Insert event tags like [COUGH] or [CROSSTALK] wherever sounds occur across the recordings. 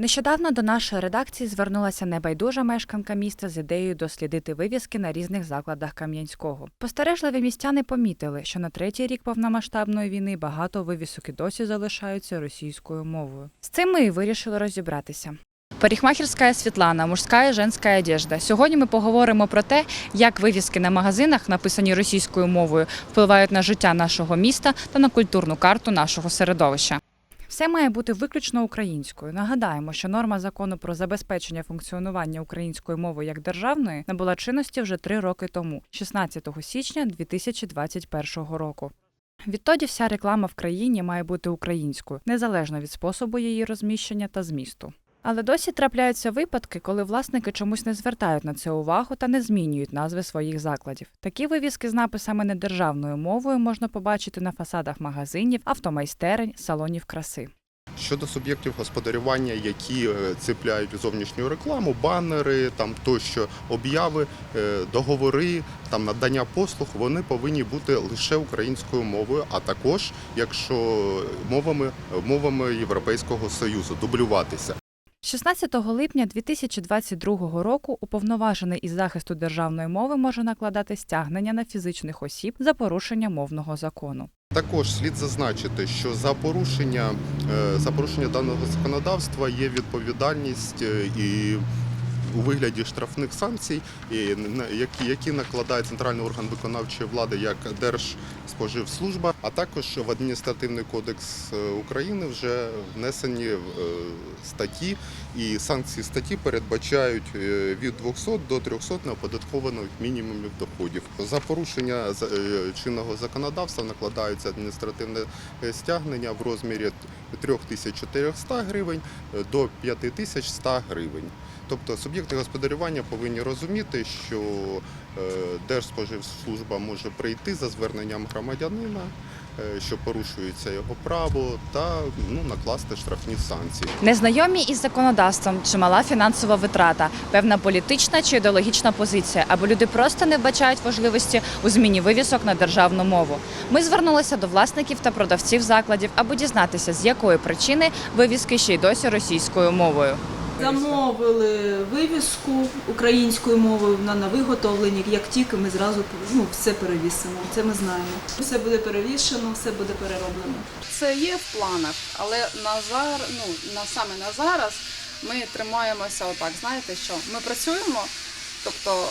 Нещодавно до нашої редакції звернулася небайдужа мешканка міста з ідеєю дослідити вивіски на різних закладах Кам'янського. Постережливі містяни помітили, що на третій рік повномасштабної війни багато вивісок і досі залишаються російською мовою. З цим ми і вирішили розібратися. Парикмахерська Світлана, мужська і женська одежда. Сьогодні ми поговоримо про те, як вивіски на магазинах, написані російською мовою, впливають на життя нашого міста та на культурну карту нашого середовища. Все має бути виключно українською. Нагадаємо, що норма закону про забезпечення функціонування української мови як державної набула чинності вже три роки тому, 16 січня 2021 року. Відтоді вся реклама в країні має бути українською, незалежно від способу її розміщення та змісту. Але досі трапляються випадки, коли власники чомусь не звертають на це увагу та не змінюють назви своїх закладів. Такі вивіски з написами недержавною мовою можна побачити на фасадах магазинів, автомайстерень, салонів краси. Щодо суб'єктів господарювання, які е, цепляють зовнішню рекламу, банери, там тощо обяви, е, договори, там надання послуг, вони повинні бути лише українською мовою, а також, якщо мовами, мовами Європейського Союзу, дублюватися. 16 липня 2022 року уповноважений із захисту державної мови може накладати стягнення на фізичних осіб за порушення мовного закону. Також слід зазначити, що за порушення, е, за порушення даного законодавства є відповідальність е, і у вигляді штрафних санкцій, які, накладає центральний орган виконавчої влади як Держспоживслужба, а також в адміністративний кодекс е, України вже внесені е, статті, і санкції статті передбачають е, від 200 до 300 неоподаткованих мінімумів доходів. За порушення чинного законодавства накладається адміністративне стягнення в розмірі 3400 гривень до 5100 гривень. Тобто суб'єкти господарювання повинні розуміти, що е, Держспоживслужба може прийти за зверненням громадянина, е, що порушується його право, та ну, накласти штрафні санкції. Незнайомі із законодавством, чимала фінансова витрата, певна політична чи ідеологічна позиція, або люди просто не бачають важливості у зміні вивісок на державну мову. Ми звернулися до власників та продавців закладів, аби дізнатися, з якої причини вивіски ще й досі російською мовою. Замовили вивіску українською мовою вона на виготовленні. Як тільки ми зразу ну, все перевісимо. Це ми знаємо. Все буде перевішено, все буде перероблено. Це є в планах, але на зар, ну на саме на зараз ми тримаємося отак. Знаєте, що ми працюємо, тобто е,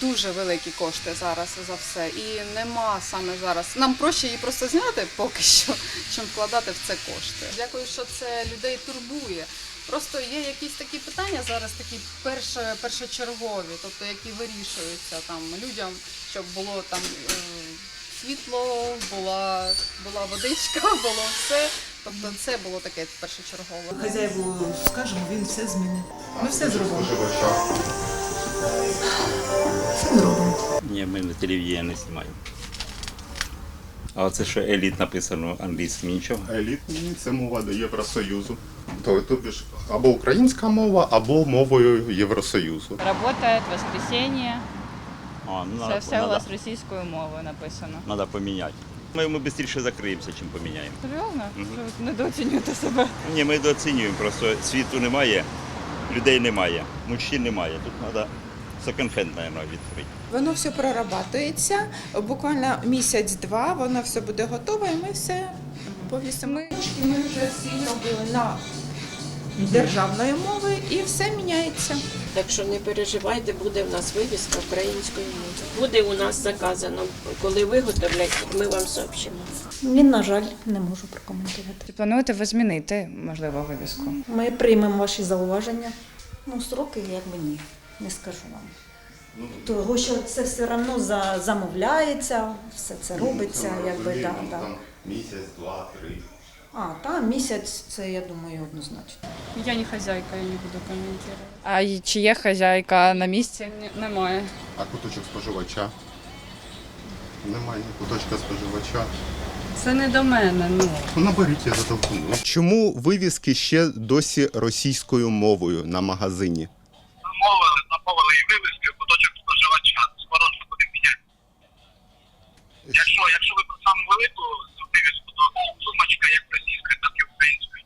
дуже великі кошти зараз за все, і нема саме зараз. Нам проще її просто зняти поки що, [LAUGHS] чим вкладати в це кошти. Дякую, що це людей турбує. Просто є якісь такі питання зараз, такі перше, першочергові, тобто які вирішуються там людям, щоб було там е, світло, була, була водичка, [LAUGHS] було все. Тобто це було таке першочергове. Хазяєву скажемо, він все змінить. Ми все зробимо. Все зробимо. Ні, ми на телевізії не знімаємо. А це що еліт написано англійським нічого. Елітні це мова до Євросоюзу. То, тобі ж або українська мова, або мовою Євросоюзу. Работает воскресенье. А, ну, Це надо, все у надо, вас російською мовою написано. надо поміняти. Ми, ми швидше закриємося, чим поміняємо. Серйозно? Мгм. Що ви недооцінюєте себе? Ні, ми дооцінюємо, просто світу немає, людей немає, мужчин немає. Тут треба секонд-хенд, мабуть, відкрити. Воно все прорабатується. Буквально місяць-два воно все буде готове, і ми все повісимо. Ми, ми вже всі робили на державної мови і все міняється. Так що не переживайте, буде в нас вивіска українською мовою. Буде у нас заказано. Коли виготовлять, ми вам сообщимо. Він, на жаль, не можу прокоментувати. Чи плануєте ви змінити, можливо, вивіску? Ми приймемо ваші зауваження. Ну, сроки, якби ні, не скажу вам. Того, що це все одно за, замовляється, все це робиться, якби да, да. Місяць, два, три. А, та місяць, це я думаю однозначно. Я не хазяйка, я не буду коментувати. А й- чи є хазяйка на місці? Немає. А куточок споживача? Немає куточка споживача. Це не до мене. Ну Ну, Наберіть, я зателефоную. Чому вивіски ще досі російською мовою на магазині? замовили, замовили і вивезли в куточок споживача. Скоро вже буде міняти. Якщо, якщо ви про саму велику вивізку, то сумочка як російська, так і українською.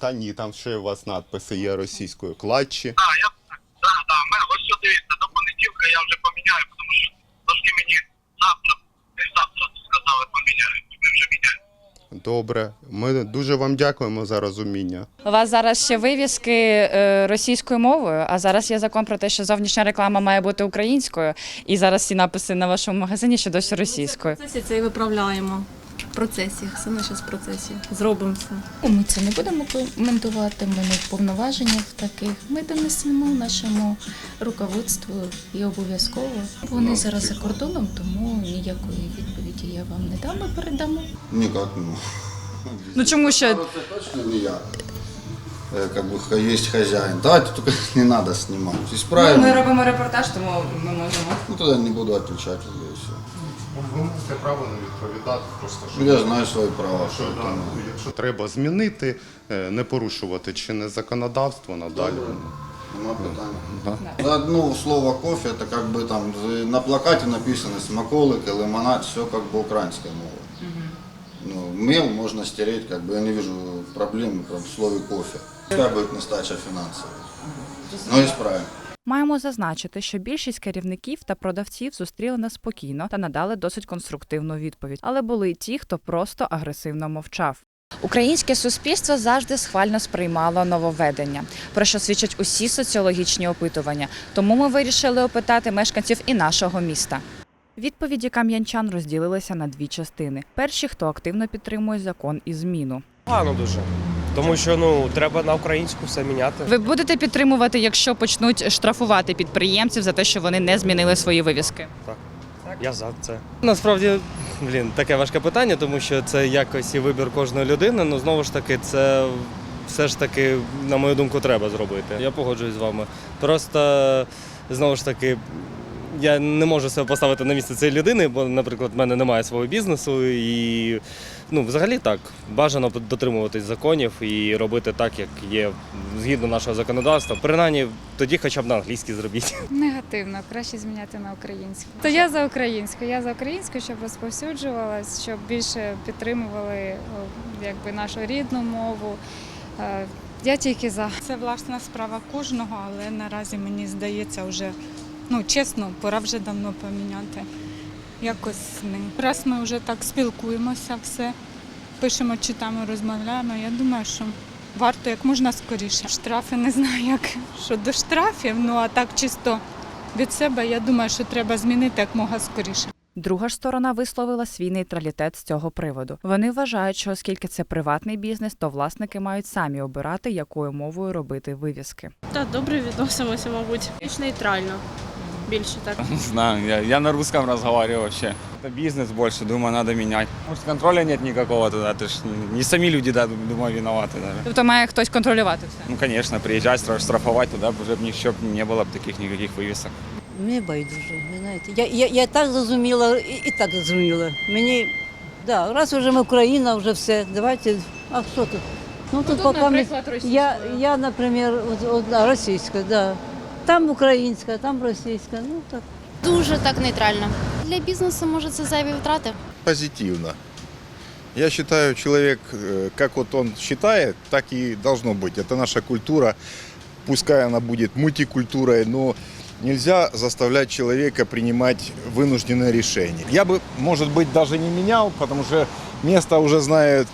Та ні, там ще у вас надписи є російською. Кладчі. Так, я да, да, ми ось що дивіться, до понеділка я вже поміняю, тому що должны мені завтра, десь завтра сказали поміняють. Ми вже міняємо. Добре. Ми дуже вам дякуємо за розуміння. У вас зараз ще вивіски е, російською мовою, а зараз є закон про те, що зовнішня реклама має бути українською, і зараз всі написи на вашому магазині ще досі російською. процесі це і виправляємо. В процесі, все наше в процесі. Зробимо все. Ми це не будемо коментувати, ми не вповноважені в таких. Ми донесемо нашому руководству і обов'язково. Вони зараз за кордоном, тому ніякої відповіді я вам не дам. Ми передамо. Никак, ну. Ну чому ще Это точно не я. Э, Как бы х- есть хозяин. Давайте только [LAUGHS] не надо снимать. Исправим. ми робимо репортаж, тому ми можемо. Ну тогда не буду отвечать уже и все. Ви маєте право не відповідати, просто Ну, я знаю свои права. Что Якщо, это, да, ну. якщо треба змінити, е, не порушувати чинне законодавство надалі. Нема питань. Да. За одно слово кофе, это как бы там з- на плакате написано смаколики, лимонад, все как бы украинская мова. Ну, мел можно стереть, как бы я не вижу проблемы прям в слове кофе. Пускай будет нестача финансовая. Но исправим. Маємо зазначити, що більшість керівників та продавців зустріли нас спокійно та надали досить конструктивну відповідь, але були й ті, хто просто агресивно мовчав. Українське суспільство завжди схвально сприймало нововведення, про що свідчать усі соціологічні опитування. Тому ми вирішили опитати мешканців і нашого міста. Відповіді кам'янчан розділилися на дві частини: перші, хто активно підтримує закон і зміну. Погано дуже. Тому що ну треба на українську все міняти. Ви будете підтримувати, якщо почнуть штрафувати підприємців за те, що вони не змінили свої вивіски? Я за це. Насправді, блін, таке важке питання, тому що це якось і вибір кожної людини. Ну знову ж таки, це все ж таки, на мою думку, треба зробити. Я погоджуюсь з вами. Просто знову ж таки. Я не можу себе поставити на місце цієї людини, бо, наприклад, в мене немає свого бізнесу, і ну, взагалі так, бажано дотримуватись законів і робити так, як є згідно нашого законодавства. Принаймні, тоді хоча б на англійській зробіть. Негативно, краще зміняти на українську. То я за українську. Я за українську, щоб розповсюджувалась, щоб більше підтримували якби нашу рідну мову. Е, Я тільки за. Це власна справа кожного, але наразі мені здається, вже ну чесно, пора вже давно поміняти. Якось не. Раз ми вже так спілкуємося, все пишемо, читаємо, розмовляємо. Я думаю, що варто як можна скоріше. Штрафи не знаю, як щодо штрафів, ну а так чисто від себе, я думаю, що треба змінити як можна скоріше. Друга ж сторона висловила свій нейтралітет з цього приводу. Вони вважають, що оскільки це приватний бізнес, то власники мають самі обирати, якою мовою робити вивіски. Та добре відносимося, мабуть. Більш нейтрально. Більше так. [LAUGHS] Не знаю, я, я на русском разговариваю вообще. Это бизнес больше, думаю, надо менять. Может, контроля нет никакого туда, это ж не- не сами люди, да, думаю, виноваты даже. Тобто має хтось контролювати все. Ну, конечно, приезжать, штраф- штрафовать туда, уже б ніщо б не было б таких никаких вывесок. Мені байдуже, ви знаєте. Я, я, я так зрозуміла і, і так зрозуміла. Мені, да, раз вже ми Україна, вже все, давайте, а що тут? Ну тут поки ми, я, я, наприклад, от, от, да, російська, да. Там українська, там російська, ну так. Дуже так нейтрально. Для бізнесу може це зайві втрати. Позитивно. Я считаю, человек, э, как вот он считает, так и должно быть. Это наша культура. Пускай она будет мультикультурой, но нельзя заставлять человека принимать вынужденное решение. Я бы, может быть, даже не менял, потому что место уже знает,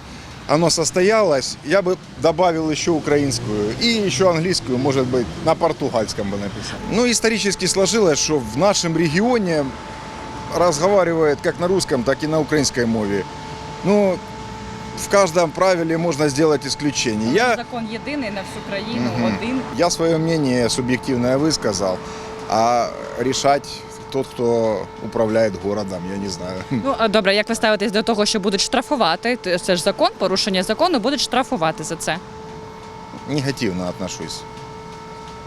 оно состоялось. Я бы добавил еще украинскую и еще английскую, может быть, на португальском бы написал. Ну, исторически сложилось, что в нашем регионе разговаривает как на русском, так и на украинской мове. Ну, в каждом правиле можно сделать исключение. Я, Закон єдиний на всю країну, Мгм. один. я свое мнение субъективное высказал, а решать тот, кто управляет городом, я не знаю. [LAUGHS] Ну а добре, як ви ставитесь до того, що будуть штрафувати? Т- Це ж закон, порушення закону будуть штрафувати за це. Негативно отношусь.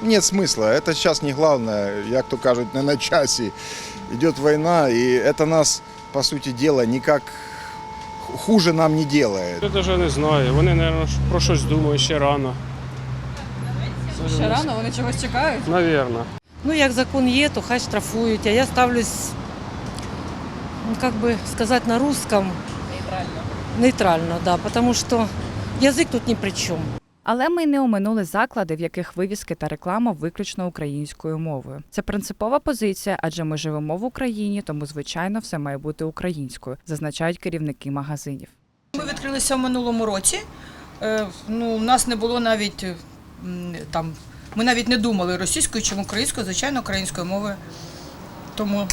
Нет смысла, это сейчас не главное, як то кажут, не на часі. Идет война, и это нас, по сути дела, никак хуже нам не делает. Я навіть не знаю, вони, мабуть, про щось думають ще рано. Ще рано вони чогось чекають. Навірно. Ну, як закон є, то хай штрафують, а я ставлюсь, ну, как бы сказать на русском, Нейтрально. нейтрально, да, потому что язык тут ни при чем. Але ми не оминули заклади, в яких вивіски та реклама виключно українською мовою. Це принципова позиція, адже ми живемо в Україні, тому звичайно все має бути українською, зазначають керівники магазинів. Ми відкрилися в минулому році. Е, Ну, у нас не було навіть м, там. Ми навіть не думали російською чи українською, звичайно, українською мовою. Тому,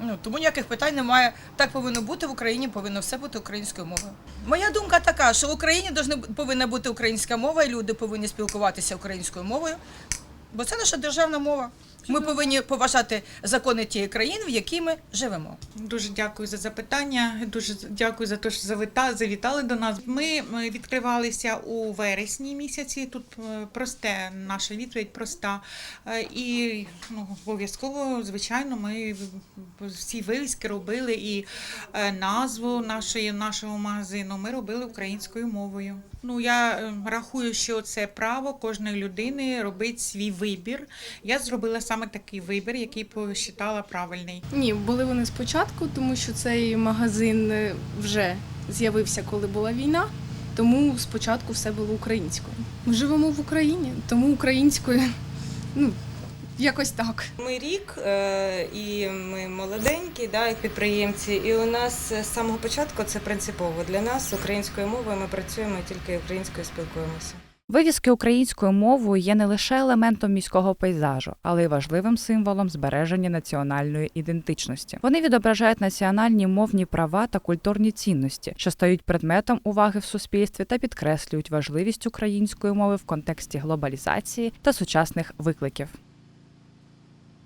ну, тому ніяких питань немає. Так повинно бути в Україні, повинно все бути українською мовою. Моя думка така, що в Україні повинна бути українська мова, і люди повинні спілкуватися українською мовою, бо це наша державна мова. Ми повинні поважати закони тієї країни, в якій ми живемо. Дуже дякую за запитання. Дуже дякую за те, що завита- завітали до нас. Ми ми відкривалися у вересні місяці. Тут е, просте наша відповідь проста. Е, І ну, обов'язково, звичайно, ми всі вивіски робили і е, назву нашої нашого магазину ми робили українською мовою. Ну я е, рахую, що це право кожної людини робити свій вибір. Я зробила саме такий вибір, який посчитала правильний. Ні, були вони спочатку, тому що цей магазин е, вже з'явився, коли була війна. Тому спочатку все було українською. Ми живемо в Україні, тому українською, ну якось так. Ми рік е, і ми молоденькі, да, як підприємці, і у нас з самого початку це принципово. Для нас українською мовою ми працюємо тільки українською спілкуємося. Вивіски українською мовою є не лише елементом міського пейзажу, але й важливим символом збереження національної ідентичності. Вони відображають національні мовні права та культурні цінності, що стають предметом уваги в суспільстві та підкреслюють важливість української мови в контексті глобалізації та сучасних викликів.